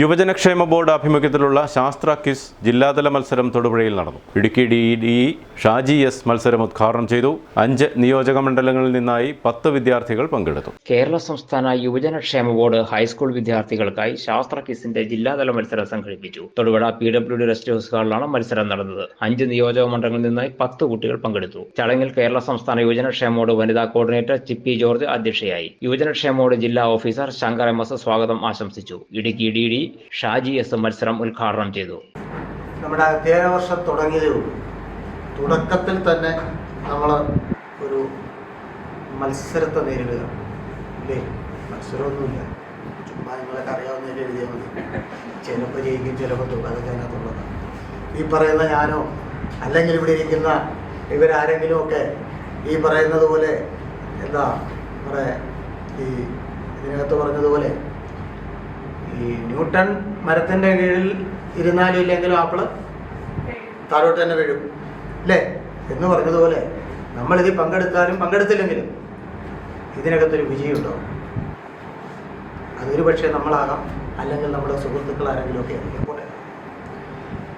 യുവജനക്ഷേമ board ആഭിമുഖ്യത്തിലുള്ള ശാസ്ത്ര quiz ജില്ലാതല മത്സരം തൊടുപുഴയിൽ നടന്നു. Idukki D D Shaji S മത്സരം ഉദ്ഘാടനം ചെയ്തു. അഞ്ച് നിയോജക മണ്ഡലങ്ങളിൽ നിന്നായി പത്ത് വിദ്യാർത്ഥികൾ പങ്കെടുത്തു. കേരള സംസ്ഥാന യുവജനക്ഷേമ ബോർഡ് ഹൈസ്കൂൾ വിദ്യാർത്ഥികൾക്കായി ശാസ്ത്ര ക്വിസിന്റെ ജില്ലാതല മത്സരം സംഘടിപ്പിച്ചു. Thodupuzha P W D rest house ഹാളിലാണ് മത്സരം നടന്നത്. അഞ്ച് നിയോജക മണ്ഡലങ്ങളിൽ നിന്നായി പത്ത് കുട്ടികൾ പങ്കെടുത്തു. ചടങ്ങിൽ കേരള സംസ്ഥാന യുവജനക്ഷേമ ബോർഡ് വനിതാ കോർഡിനേറ്റർ ചിപ്പി ജോർജ് അധ്യക്ഷയായി. യുവജനക്ഷേമ ബോർഡ് ജില്ലാ ഓഫീസർ ശങ്കർ എം എസ് സ്വാഗതം ആശംസിച്ചു. Idukki D D Shaji S മത്സരം ഉദ്ഘാടനം ചെയ്തു. നമ്മുടെ അധ്യയന വർഷം തുടങ്ങിയതേ ഉള്ളൂ. തുടക്കത്തിൽ തന്നെ നമ്മൾ ഒരു മത്സരത്തെ നേരിടുക അല്ലേ മത്സരമൊന്നുമില്ല. ചുമ്മാ നിങ്ങളൊക്കെ അറിയാവുന്നതിൽ എഴുതിയാൽ മതി. ചിലപ്പോൾ ജയിക്കും ചിലപ്പോൾ തോക്കും അതൊക്കെ അതിനകത്തുള്ളതാണ്. ഈ പറയുന്ന ഞാനോ അല്ലെങ്കിൽ ഇവിടെ ഇരിക്കുന്ന ഇവരാരെങ്കിലും ഒക്കെ ഈ പറയുന്നത് പോലെ എന്താ നമ്മുടെ ഈ ഇതിനകത്ത് പറഞ്ഞതുപോലെ ഈ ന്യൂട്ടൺ മരത്തിന്റെ കീഴിൽ ഇരുന്നാലും ഇല്ലെങ്കിലും ആപ്പിൾ താഴോട്ട് തന്നെ വീഴും. അല്ലേ എന്ന് പറഞ്ഞതുപോലെ നമ്മളിതിൽ പങ്കെടുത്താലും പങ്കെടുത്തില്ലെങ്കിലും ഇതിനകത്തൊരു വിജയം ഉണ്ടാവും അതൊരു പക്ഷേ നമ്മളാകാം. അല്ലെങ്കിൽ നമ്മുടെ സുഹൃത്തുക്കൾ ആരെങ്കിലും ഒക്കെ ആയിരിക്കും.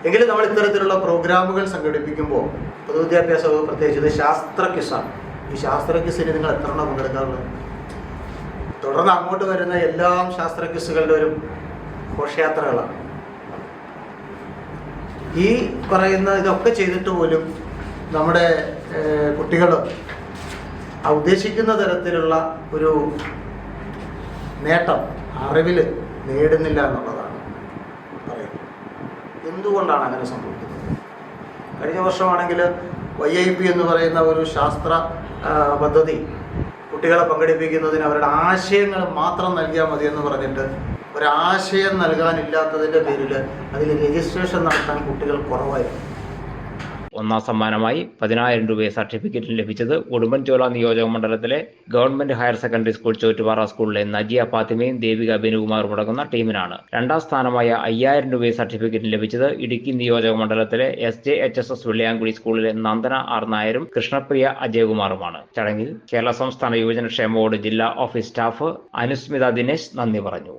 എങ്കിലും നമ്മൾ ഇത്തരത്തിലുള്ള പ്രോഗ്രാമുകൾ സംഘടിപ്പിക്കുമ്പോൾ പൊതുവിദ്യാഭ്യാസ വകുപ്പ് പ്രത്യേകിച്ച് ഇത് ശാസ്ത്ര ക്വിസാണ് ഈ ശാസ്ത്ര ക്വിസിന് നിങ്ങൾ എത്ര എണ്ണം പങ്കെടുക്കാറുള്ളത്? തുടർന്ന് അങ്ങോട്ട് വരുന്ന എല്ലാം ശാസ്ത്ര ക്വിസുകളുടെ ഒരു ഘോഷയാത്രകളാണ്. ഈ പറയുന്ന ഇതൊക്കെ ചെയ്തിട്ട് പോലും നമ്മുടെ കുട്ടികൾ ഉദ്ദേശിക്കുന്ന തരത്തിലുള്ള ഒരു നേട്ടം അറിവിൽ നേടുന്നില്ല എന്നുള്ളതാണ് പറയുന്നത്. എന്തുകൊണ്ടാണ് അങ്ങനെ സംഭവിക്കുന്നത്? കഴിഞ്ഞ വർഷമാണെങ്കിൽ വൈ ഐ പി എന്ന് പറയുന്ന ഒരു ശാസ്ത്ര പദ്ധതി കുട്ടികളെ പങ്കെടുപ്പിക്കുന്നതിന് അവരുടെ ആശയങ്ങൾ മാത്രം നൽകിയാൽ മതിയെന്ന് പറഞ്ഞിട്ട് ഒരാശയം നൽകാനില്ലാത്തതിന്റെ പേരിൽ അതിൽ രജിസ്ട്രേഷൻ നടത്താൻ കുട്ടികൾ കുറവായിരുന്നു. ഒന്നാം സമ്മാനമായി പതിനായിരം രൂപയെ സർട്ടിഫിക്കറ്റ് ലഭിച്ചത് ഉടുമ്പൻചോല നിയോജക മണ്ഡലത്തിലെ government higher secondary school Chottupara സ്കൂളിലെ നജിയ ഫാത്തിമയും ദേവിക ബെനുകുമാറും അടങ്ങുന്ന ടീമിനാണ്. രണ്ടാം സ്ഥാനമായ അയ്യായിരം രൂപയെ സർട്ടിഫിക്കറ്റ് ലഭിച്ചത് ഇടുക്കി നിയോജക മണ്ഡലത്തിലെ S J H S S Velliyankudi സ്കൂളിലെ നന്ദന ആർ നായരും കൃഷ്ണപ്രിയ അജയകുമാറുമാണ്. ചടങ്ങിൽ കേരള സംസ്ഥാന യുവജനക്ഷേമ ബോർഡ് ജില്ലാ ഓഫീസ് സ്റ്റാഫ് അനുസ്മിത ദിനേശ് നന്ദി പറഞ്ഞു.